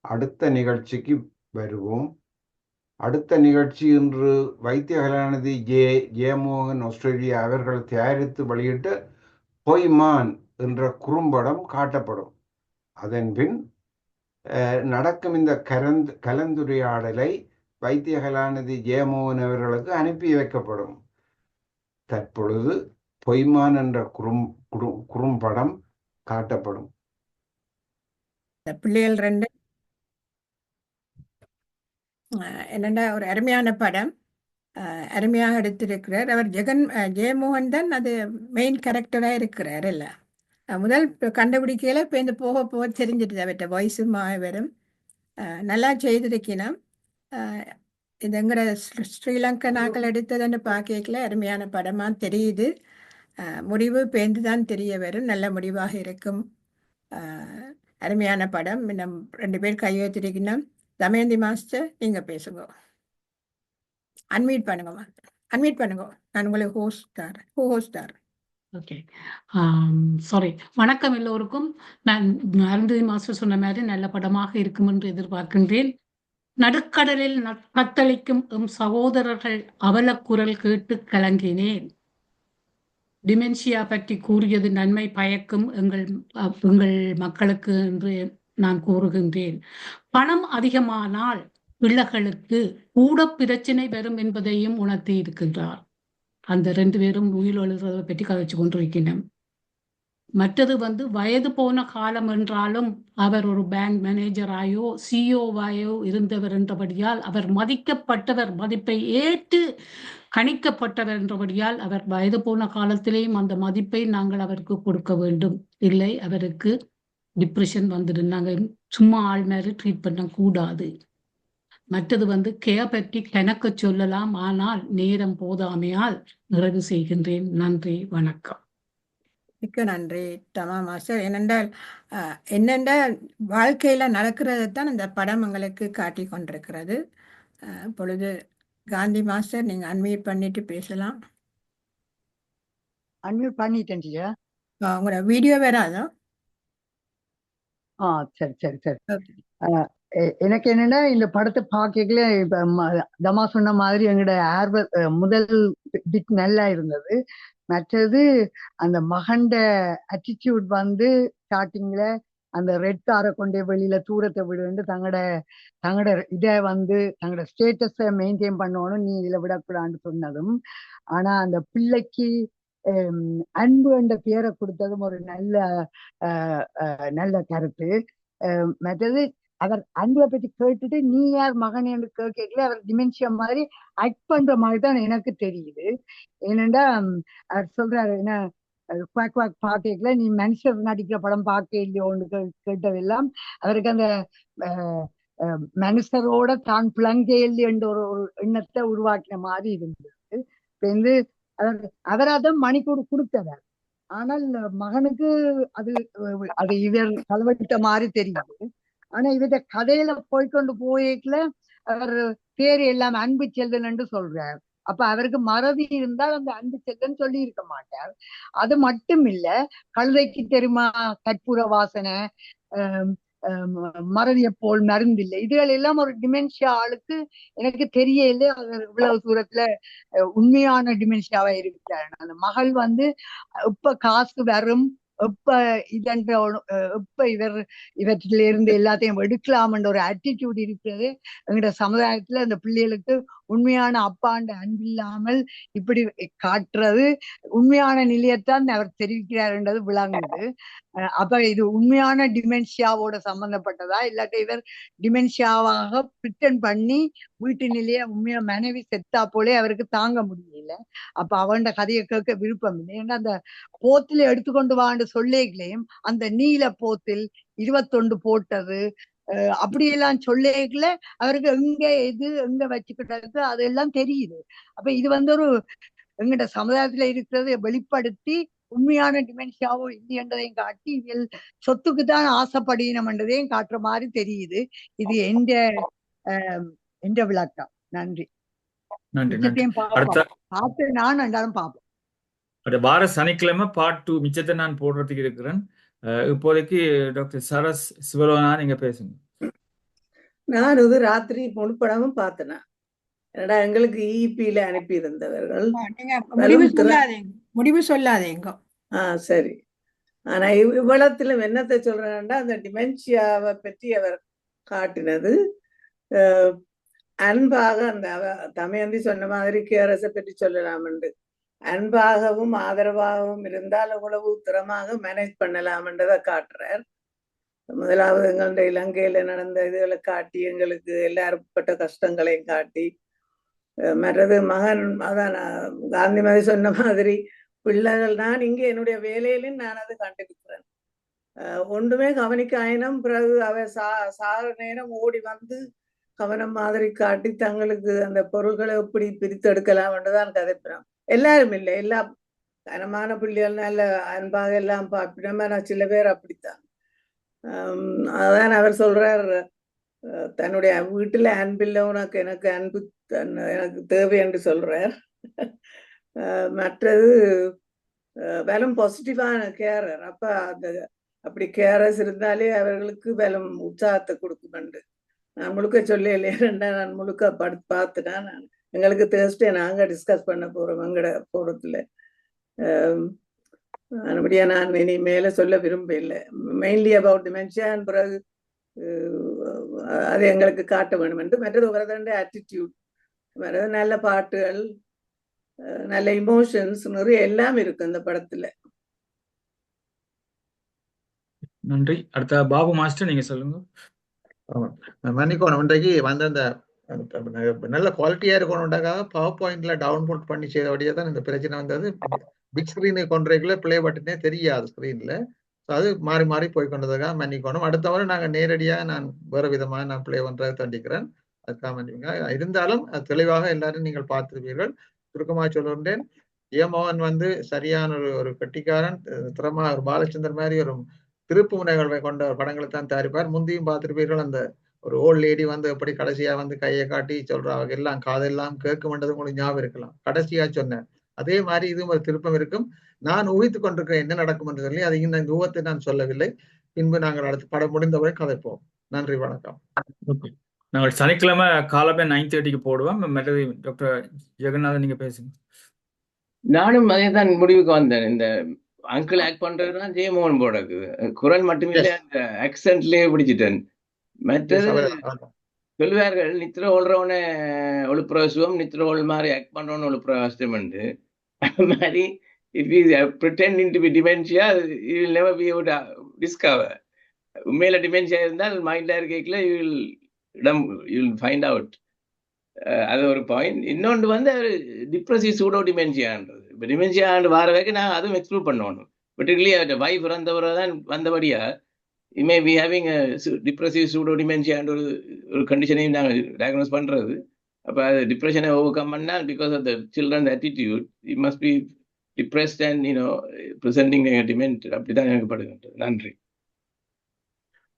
அடுத்த நிகழ்ச்சிக்கு வருவோம். அடுத்த நிகழ்ச்சி இன்று வைத்திய கலாநிதி ஜே ஜெயமோகன் ஆஸ்திரேலியா அவர்கள் தயாரித்து வெளியிட்ட பொய்மான் என்ற குறும்படம் காட்டப்படும். அதன் பின் நடக்கும் இந்த கலந்து கலந்துரையாடலை வைத்திய கலாநிதி ஜெயமோகன் அவர்களுக்கு அனுப்பி வைக்கப்படும். தற்பொழுது பொய்மான் என்ற குறும் குறும்படம் காட்டப்படும். பிள்ளைகள் ரெண்டு என்னென்னா ஒரு அருமையான படம். அருமையாக எடுத்திருக்கிறார். அவர் ஜெகன் ஜெயமோகன் தான் அது மெயின் கேரக்டராக இருக்கிறார் இல்லை? முதல் கண்டுபிடிக்கையில் இப்போ இந்த போக போக தெரிஞ்சிட்டு அவர்கிட்ட வாய்ஸும் மாவரும் நல்லா செய்திருக்கணும் இது எங்கட ஸ்ரீலங்கா நாக்கள் எடுத்ததுன்னு பார்க்கல அருமையான படமாக தெரியுது. முடிவு பேந்து தான் தெரிய வரும். நல்ல முடிவாக இருக்கும். அருமையான படம். இன்னும் ரெண்டு பேர் கையெழுத்திருக்கணும் தமயந்தி மாஸ்டர் நீங்கள் பேசுங்க. அன்மியூட் பண்ணுங்க. அன்மியூட் பண்ணுங்க. நான் உங்களை ஹோஸ்ட் தரேன் ஹோ ஹோஸ்ட் தரேன் ஓகே சாரி வணக்கம் எல்லோருக்கும். நான் அருந்ததி மாஸ்டர் சொன்ன மாதிரி நல்ல படமாக இருக்கும் என்று எதிர்பார்க்கின்றேன். நடுக்கடலில் நட்- எம் சகோதரர்கள் அவலக்குரல் கேட்டு கலங்கினேன். டிமென்ஷியா பற்றி கூறியது நன்மை பயக்கும் எங்கள் எங்கள் மக்களுக்கு என்று நான் கூறுகின்றேன். பணம் அதிகமானால் பிள்ளைகளுக்கு கூட பிரச்சனை வரும் என்பதையும் உணர்த்தி இருக்கின்றார். அந்த ரெண்டு பேரும் உயிர் எழுதுறதை பற்றி கதைச்சு கொண்டிருக்கின்றன மற்றது வந்து வயது போன காலம் என்றாலும் அவர் ஒரு பேங்க் மேனேஜராயோ சிஓவாயோ இருந்தவர் என்றபடியால் அவர் மதிக்கப்பட்டவர் மதிப்பை ஏற்று கணிக்கப்பட்டவர் என்றபடியால் அவர் வயது போன காலத்திலேயும் அந்த மதிப்பை நாங்கள் அவருக்கு கொடுக்க வேண்டும். இல்லை அவருக்கு டிப்ரெஷன் வந்துடும் நாங்கள் சும்மா ஆள் மாதிரி ட்ரீட் பண்ணக்கூடாது மற்றது வந்து கேர் பற்றி கணக்கு சொல்லலாம். ஆனால் நேரம் போதாமையால் நிறைவு செய்கின்றேன். நன்றி. வணக்கம். மிக்க நன்றி தமா மாஸ்டர். ஏனென்றால் அஹ், என்னென்றால் வாழ்க்கையில் நடக்கிறது தான் இந்த படம் எங்களுக்கு காட்டி கொண்டிருக்கிறது. இப்பொழுது காந்தி மாஸ்டர் நீங்கள் அன்மியூட் பண்ணிட்டு பேசலாம். அன்மியூட் பண்ணிட்டேன் உங்களோட வீடியோ வராதோ ஆ சரி சரி சரி. எ- எனக்கு என்னன்னா இந்த படத்தை பார்க்கல இப்ப ம- தமா சொன்ன மாதிரி எங்களோட ஆர்வ அஹ் முதல் பிட் நல்லா இருந்தது. மற்றது அந்த மகண்ட attitude வந்து ஸ்டார்டிங்ல அந்த ரெட் காரை கொண்டு வெளியில தூரத்தை விடுன்னு தங்களோட தங்களோட இதை வந்து தங்களோட ஸ்டேட்டஸை மெயின்டைன் பண்ணணும் நீ இதுல விடக்கூடாதுன்னு சொன்னதும் ஆனா அந்த பிள்ளைக்கு அன்பு என்ற பேரை கொடுத்ததும் ஒரு நல்ல நல்ல கருத்து. மற்றது அவர் அன்பை பத்தி கேட்டுட்டு நீ யார் மகன்? என்று கேட்கல. அவர் டிமென்ஷியா மாதிரி ஆக்ட் பண்ற மாதிரி தான் எனக்கு தெரியுது. ஏனென்றா அவர் சொல்றாரு என்ன குவாக் குவாக் பாக்கல நீ மனுஷர் நடிக்கிற படம் பார்க்க இல்லையோன்னு கேட்டதெல்லாம் அவருக்கு அந்த மனுஷரோட தான் பிளங்கையில் என்ற ஒரு ஒரு எண்ணத்தை உருவாக்கின மாதிரி இருந்தது. இப்ப வந்து அவர் அவராதான் மணிக்கூடு கொடுத்தவர். ஆனால் மகனுக்கு அது அது இவர் செலவழித்த மாதிரி தெரியுது. ஆனா இவத கதையில போய்க்கொண்டு போயிக்கல அவர் பேர் எல்லாம் அன்பு செல்வன் என்று சொல்றார். அப்ப அவருக்கு மறதி இருந்தால் அந்த அன்பு செல்வன் சொல்லி இருக்க மாட்டார். அது மட்டும் இல்ல கழுதைக்கு தெரியுமா கற்பூர வாசனை மறதியை போல் மருந்தில்லை. இதுகள் எல்லாம் ஒரு டிமென்ஷியா ஆளுக்கு எனக்கு தெரியல அவர் இவ்வளவு தூரத்துல உண்மையான டிமென்ஷியாவா இருக்கிறார் அந்த மகள் வந்து இப்ப காசு வரும் எப்ப இதன்ற எப்ப இவர் இவற்றில இருந்து எல்லாத்தையும் எடுக்கலாம்ன்ற ஒரு ஆட்டிடியூட் இருக்கிறது. எங்கட சமுதாயத்துல அந்த பிள்ளைகளுக்கு உண்மையான அப்பாண்ட அன்பில்லாமல் இப்படி காட்டுறது உண்மையான நிலையத்தான் அவர் தெரிவிக்கிறார்ன்றது விளங்குது. அப்ப இது உண்மையான டிமென்ஷியாவோட சம்பந்தப்பட்டதா? இல்லாட்டி இவர் டிமென்ஷியாவாக பிரிட்டன் பண்ணி வீட்டு நிலைய உண்மையா மனைவி செத்தா போலே அவருக்கு தாங்க முடியல. அப்ப அவன்ட கதையை கேட்க விருப்பம் இல்லை. ஏன்னா அந்த போத்துல எடுத்துக்கொண்டு வாண்டு சொல்லேகளையும் அந்த நீல போத்தில் இருபத்தொண்டு போட்டது அப்படியெல்லாம் சொல்லேகல அவருக்கு எங்க எது எங்க வச்சுக்கிட்டது அதெல்லாம் தெரியுது. அப்ப இது வந்து ஒரு எங்கட சமுதாயத்துல இருக்கிறத வெளிப்படுத்தி உண்மையான டிமென்ஷியாவோ இல்லையன்றதையும் காட்டி இதில் சொத்துக்கு தான் ஆசைப்படினம்ன்றதையும் காட்டுற மாதிரி தெரியுது. இது எந்த எந்த விளக்கம்? நன்றி. பார்த்து நான் ரெண்டாலும் பார்ப்போம் அடுத்த வார சனிக்கிழமை பார்ட் டூ மிச்சத்தை நான் போடுறதுக்கு இருக்கிறேன். இப்போதைக்கு டாக்டர் சரஸ் சிவலோனா நீங்க பேசுங்க. நான் இது ராத்திரி முழுப்படமும் பார்த்தேன். என்னடா எங்களுக்கு இபியில அனுப்பி இருந்தவர்கள் முடிவு சொல்லாதீங்க. முடிவு சொல்லாதீங்க. ஆ சரி. ஆனா இவ் இவ்வளத்திலும் என்னத்தை சொல்றேன்னா அந்த டிமென்ஷியாவை பற்றி அவர் காட்டினது. அன்பாக அந்த அவ தமையந்தி சொன்ன மாதிரி கேரஸை பற்றி சொல்லலாம்ண்டு. அன்பாகவும் ஆதரவாகவும் இருந்தால் அவ்வளவு உத்தரமாக மேனேஜ் பண்ணலாம்ன்றதை காட்டுறார். முதலாவது எங்களுடைய இலங்கையில நடந்த இதுகளை காட்டி எங்களுக்கு எல்லாரும் பட்ட கஷ்டங்களையும் காட்டி மற்றது மகன் அதான் காந்தி காந்திமதி சொன்ன மாதிரி பிள்ளைகள் நான் இங்கே என்னுடைய வேலையிலும் நான் அதை கண்டிருக்கிறேன் ஒன்றுமே கவனிக்க ஆயினும். பிறகு அவ சா சார நேரம் ஓடி வந்து கவனம் மாதிரி காட்டி தங்களுக்கு அந்த பொருள்களை எப்படி பிரித்தெடுக்கலாம் என்றுதான் கதைப்பினோம் எல்லாரும் இல்லை எல்லா கனமான பிள்ளைகள் நல்ல அன்பாக எல்லாம் பார்ப்பினோம். சில பேர் அப்படித்தான். அதான் அவர் சொல்றார் தன்னுடைய வீட்டுல அன்பில்லை உனக்கு எனக்கு அன்பு தன்- எனக்கு தேவை என்று சொல்றார். மற்றது அஹ் பாசிட்டிவான கேரர் அப்ப அந்த அப்படி கேரஸ் இருந்தாலே அவர்களுக்கு பலம் உற்சாகத்தை கொடுக்கும் என்று. நான் முழுக்க சொல்ல இல்லையா நான் முழுக்க படு பார்த்துனா நான். எங்களுக்கு தேர்ஸ்டே நாங்க டிஸ்கஸ் பண்ண போறோம் எங்கட போகிறதுல அதுபடியா நான் இனி மேலே சொல்ல விரும்ப இல்லை மெயின்லி அபவுட் டிமென்ஷன் பிறகு அது எங்களுக்கு காட்ட வேண்டும் என்று மற்றது ஒருத்தருடைய ஆட்டிடியூட் மற்றது நல்ல பாட்டுகள் நல்ல இமோஷன்ஸ் நிறைய எல்லாம் இருக்கு இந்த படத்துல. நன்றி. அடுத்த பாபு மாஸ்டர் நீங்க சொல்லுங்க. மன்னிக்கணும் இன்றைக்கு வந்த அந்த நல்ல குவாலிட்டியா இருக்கணும்டாக்காக பவர் பாயிண்ட்ல டவுன்லோட் பண்ணி செய்தபடியே தான் இந்த பிரச்சனை வந்தது. பிக் ஸ்க்ரீனு கொண்டுறதுக்குள்ள பிளே பட்டனே தெரியாது ஸ்கிரீன்ல அது மாறி மாறி போய் கொண்டதுக்காக மன்னிக்கணும். அடுத்த வாரம் நாங்கள் நேரடியாக நான் வேற விதமாக நான் பிளே பண்ணுறதை தண்டிக்கிறேன். அதுக்காக மன்னிப்பீங்க. இருந்தாலும் அது தெளிவாக எல்லாரும் நீங்கள் பார்த்துருப்பீர்கள். சுருக்கமாக சொல்லுகின்றேன். ஏமோகன் வந்து சரியான ஒரு ஒரு கட்டிக்காரன். திறமா ஒரு பாலச்சந்தர் மாதிரி ஒரு திருப்பு முனைகளை கொண்ட படங்களை தான் தயாரிப்பார். முந்தியும் பார்த்திருப்பீர்கள் அந்த ஒரு ஓல்ட் லேடி வந்து எப்படி கடைசியா வந்து கையை காட்டி சொல்றா அவங்க எல்லாம் காதெல்லாம் கேட்கும்ன்றது உங்களுக்கு ஞாபகம் இருக்கலாம். கடைசியா சொன்னேன். அதே மாதிரி இதுவும் ஒரு திருப்பம் இருக்கும். நான் ஊகித்துக் கொண்டிருக்கிறேன் என்ன நடக்கும் என்று சொல்லி அது இந்த ஊகத்தை நான் சொல்லவில்லை. பின்பு நாங்கள் அடுத்து படம் முடிந்தவரை கதைப்போம். நன்றி வணக்கம். ஓகே. நாங்கள் சனிக்கிழமை காலமே நைன் தேர்ட்டிக்கு போடுவோம். மற்றது டாக்டர் ஜெகநாதன் நீங்க பேசுங்க. நானும் அதே தான் முடிவுக்கு வந்தேன். இந்த அங்கிள் ஆக்ட் பண்றதுதான் ஜெயமோகன் போட இருக்குது குரல் மட்டுமில்ல. அந்த ஆக்சென்ட்லயே பிடிச்சிட்டேன். மற்றது சொல்லுவார்கள் நித்திர ஓடுறவன ஒழுப்புறவசுவம் நித்திர ஓல் மாதிரி ஆக்ட் பண்றவன கஷ்டம்ண்டு அது மாதிரி if you pretending to be dementia you will never be to discover உண்மையில டிமென்ஷியா இருந்தால் மைண்ட்ல இருக்கல யூ வில் இடம் யூ வில் ஃபைண்ட் அவுட் அது ஒரு பாயிண்ட் இன்னொன்று வந்து அவர் டிப்ரெசிவ் சூடோ டிமென்ஷியான்றது இப்போ டிமென்ஷியாண்டு வார வரைக்கும் நாங்கள் அதுவும் எக்ஸ்ப்ளோர் பண்ணணும். பர்டிகுலர்லி அவர்கிட்ட வைஃப் இறந்தவரை தான் வந்தபடியா may be having depressive pseudo டிமென்ஷியான்ற ஒரு ஒரு கண்டிஷனையும் நாங்கள் டயக்னோஸ் பண்ணுறது அப்போ அது டிப்ரெஷனை ஓவர் கம் பண்ணால் because of the children attitude it must be depressed and you know presenting dement அப்படி தான் எனக்கு படுகின்றது நன்றி.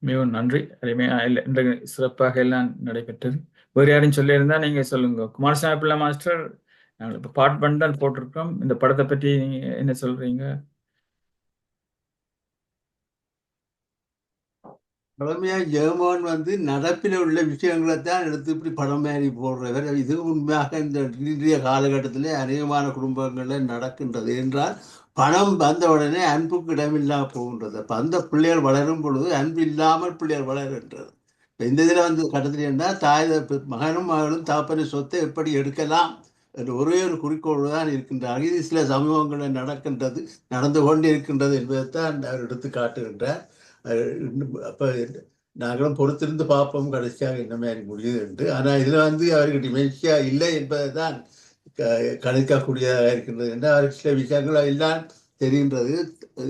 மிகவும் நன்றி. அருமையா இன்று சிறப்பாக எல்லாம் நடைபெற்றது. வேறு யாரும் சொல்லியிருந்தா நீங்க சொல்லுங்க. குமாரசாமி பிள்ளை மாஸ்டர் நாங்கள் இப்போ பாட் பண்ணி தான் போட்டிருக்கோம். இந்த படத்தை பற்றி நீங்கள் என்ன சொல்றீங்க? பழமையாக ஜெகமோகன் வந்து நடப்பில் உள்ள விஷயங்களை தான் எடுத்து இப்படி படம் மாதிரி போடுறவர் இது உண்மையாக இந்த இன்றைய காலகட்டத்தில் அநேகமான குடும்பங்களில் நடக்கின்றது என்றால் பணம் வந்த உடனே அன்புக்கு இடமில்லாமல் போகின்றது. அப்போ அந்த பிள்ளைகள் வளரும் பொழுது அன்பு இல்லாமல் பிள்ளைகள் வளருகின்றது. இப்போ இந்த இதில் வந்து கட்டத்தில் என்ன தாய் மகனும் மகளும் தாப்பன சொத்தை எப்படி எடுக்கலாம்? என்ற ஒரே ஒரு குறிக்கோள் தான் இருக்கின்றார் இது சில சமூகங்களில் நடக்கின்றது நடந்து கொண்டு இருக்கின்றது என்பதைத்தான் அவர் எடுத்து காட்டுகின்றார். அப்போ நாங்களும் பொறுத்திருந்து பார்ப்போம் கடைசியாக என்ன மாதிரி முடியுது என்று. ஆனால் இதில் வந்து அவருக்கு டிமென்ஷியா இல்லை என்பதை தான் கணிக்கக்கூடியதாக இருக்கின்றது என்று அவருக்கு சில விஷயங்கள் எல்லாம் தெரிகின்றது.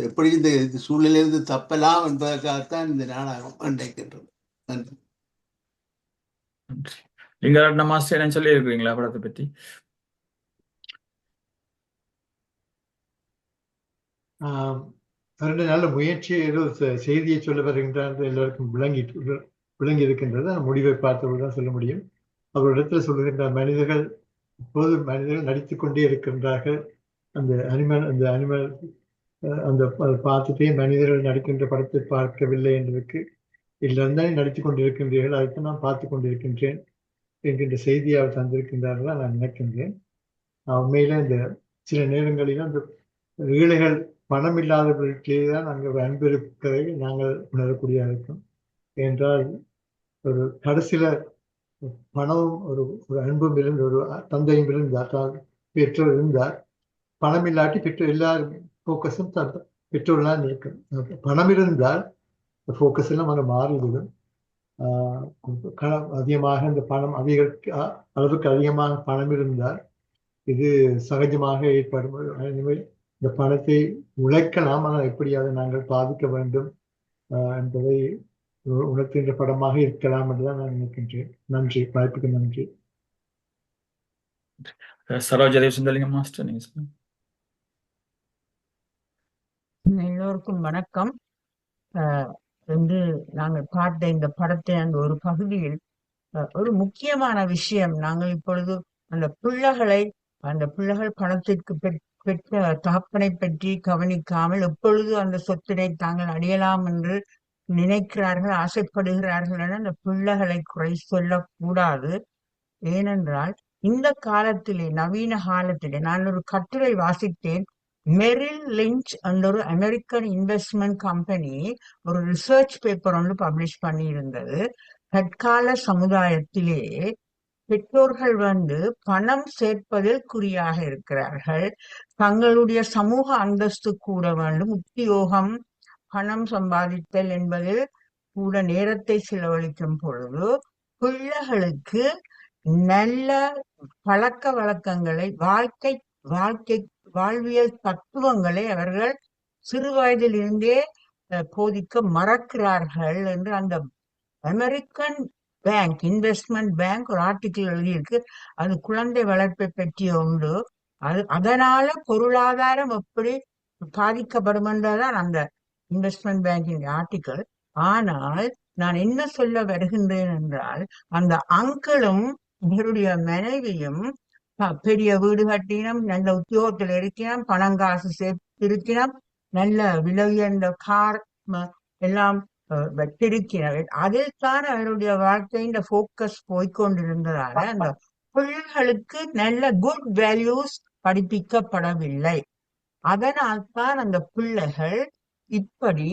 எப்படி இந்த சூழ்நிலையிலிருந்து தப்பலாம் என்பதற்காகத்தான் இந்த நாடகம் அண்டைக்கின்றது நன்றி. நன்றி. லிங்கரட்ன மாஸ்டர் என்ன சொல்லி இருக்கிறீங்களா படத்தை பற்றி இரண்டு நல்ல முயற்சி ஏதோ செ- செய்தியை சொல்ல வருகின்றார் எல்லாருக்கும் விளங்கி விளங்கி இருக்கின்றது அந்த முடிவை பார்த்தவர்கள் தான் சொல்ல முடியும். அவரிடத்தில் சொல்லுகின்ற மனிதர்கள் இப்போது மனிதர்கள் நடித்து கொண்டே இருக்கின்றார்கள். அந்த அனிமல் அந்த அனிமல் அந்த பார்த்துட்டே மனிதர்கள் நடிக்கின்ற படத்தை பார்க்கவில்லை என்பதற்கு இதில் நடித்து கொண்டிருக்கின்றீர்கள் அதைத்தான் நான் பார்த்து கொண்டிருக்கின்றேன் என்கின்ற செய்தியை அவர் தந்திருக்கின்றார்களா நான் நினைக்கின்றேன். உண்மையில இந்த சில நேரங்களிலும் அந்த ஏழைகள் பணம் இல்லாதவர்களுக்கே தான் நாங்கள் அன்பு இருக்கிறதை நாங்கள் உணரக்கூடிய இருக்கும் என்றால் ஒரு கடைசியில பணமும் ஒரு ஒரு அன்பும் இருந்து ஒரு தந்தையும் இருந்தார் பெற்றோர் இருந்தார் பணம் இல்லாட்டி பெற்றோர் எல்லாரும் ஃபோக்கஸும் பெற்றோர்லாம் இருக்கும் பணம் இருந்தால் ஃபோக்கஸ் எல்லாம் அங்கே மாறிவிடும். ஆஹ் அதிகமாக இந்த பணம் அதிக அளவுக்கு அதிகமாக பணம் இருந்தால் இது சகஜமாக ஏற்படும். இந்த பணத்தை உழைக்கலாம் ஆனால் எப்படி அதை நாங்கள் பாதிக்க வேண்டும் என்பதை உணர்த்துகின்ற படமாக இருக்கலாம் என்றுதான் நான் நினைக்கின்றேன். நன்றி வாய்ப்புக்கு நன்றி. சரோஜா தேவசுந்தலிங்கம் மாஸ்டர் நீங்க எல்லோருக்கும் வணக்கம். வந்து நாங்கள் பார்த்த இந்த படத்தை அந்த ஒரு பகுதியில் அஹ், ஒரு முக்கியமான விஷயம். நாங்கள் இப்பொழுது அந்த பிள்ளைகளை அந்த பிள்ளைகள் பணத்திற்கு பெற்ற தகப்பனை பற்றி கவனிக்காமல் எப்பொழுது அந்த சொத்தினை தாங்கள் அடையலாம் என்று நினைக்கிறார்கள் ஆசைப்படுகிறார்கள் என அந்த பிள்ளைகளை குறை சொல்லக்கூடாது. ஏனென்றால் இந்த காலத்திலே நவீன காலத்திலே நான் ஒரு கட்டுரை வாசித்தேன். மெரில் லிஞ்ச் என்ற ஒரு அமெரிக்கன் இன்வெஸ்ட்மெண்ட் கம்பெனி ஒரு ரிசர்ச் பேப்பர் ஒன்று பப்ளிஷ் பண்ணியிருந்தது. தற்கால சமுதாயத்திலே பெற்றோர்கள் வந்து பணம் சேர்ப்பதில் குறியாக இருக்கிறார்கள். தங்களுடைய சமூக அந்தஸ்து கூட வேண்டும். உத்தியோகம் பணம் சம்பாதித்தல் என்பதில் கூட நேரத்தை செலவழிக்கும் பொழுது பிள்ளைகளுக்கு நல்ல பழக்க வழக்கங்களை வாழ்க்கை வாழ்க்கை வாழ்வியல் தத்துவங்களை அவர்கள் சிறு வயதிலிருந்தே அஹ், போதிக்க மறக்கிறார்கள் என்று அந்த அமெரிக்கன் பேங்க் இன்வெஸ்ட்மெண்ட் பேங்க் ஒரு ஆர்டிக்கிள் எழுதியிருக்கு. அது குழந்தை வளர்ப்பை பற்றி உண்டு. அது அதனால பொருளாதாரம் எப்படி பாதிக்கப்படும் என்றதான் அந்த இன்வெஸ்ட்மெண்ட் பேங்கின் ஆர்டிக்கிள் ஆனால் நான் என்ன சொல்ல வருகின்றேன் என்றால் அந்த அங்கிளும் இவருடைய மனைவியும் பெரிய வீடு கட்டினம் நல்ல உத்தியோகத்தில் இருக்கிறோம் பணம் காசு சேர்த்து இருக்கினோம் நல்ல விலை உயர்ந்த கார் எல்லாம் அஹ், வைத்திருக்கிறார் அதில் தான் அவருடைய வாழ்க்கையின் போக்கஸ் போய்க்கொண்டிருந்ததால அந்த பிள்ளைகளுக்கு நல்ல குட் வேல்யூஸ் படிப்பிக்கப்படவில்லை. அதனால் தான் அந்த பிள்ளைகள் இப்படி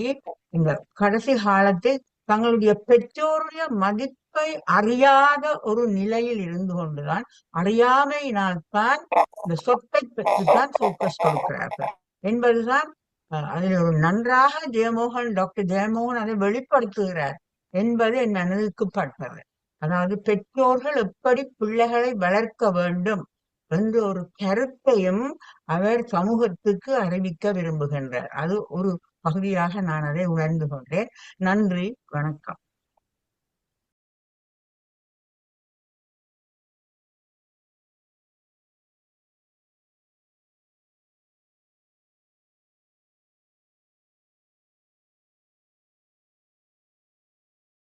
இந்த கடைசி காலத்தில் தங்களுடைய பெற்றோருடைய மதிப்பை அறியாத ஒரு நிலையில் இருந்து கொண்டுதான் அறியாமையினால் தான் இந்த சொத்தை பற்றி தான் போக்கஸ் கொடுக்கிறார்கள். என்பதுதான் அதில் ஒரு நன்றாக ஜெயமோகன் டாக்டர் ஜெயமோகன் அதை வெளிப்படுத்துகிறார் என்பது என் மனதுக்கு பட்டது அதாவது பெற்றோர்கள் எப்படி பிள்ளைகளை வளர்க்க வேண்டும் என்ற ஒரு கருத்தையும் அவர் சமூகத்துக்கு அறிவிக்க விரும்புகின்றார். அது ஒரு பகுதியாக நான் அதை உணர்ந்து கொண்டேன். நன்றி வணக்கம்.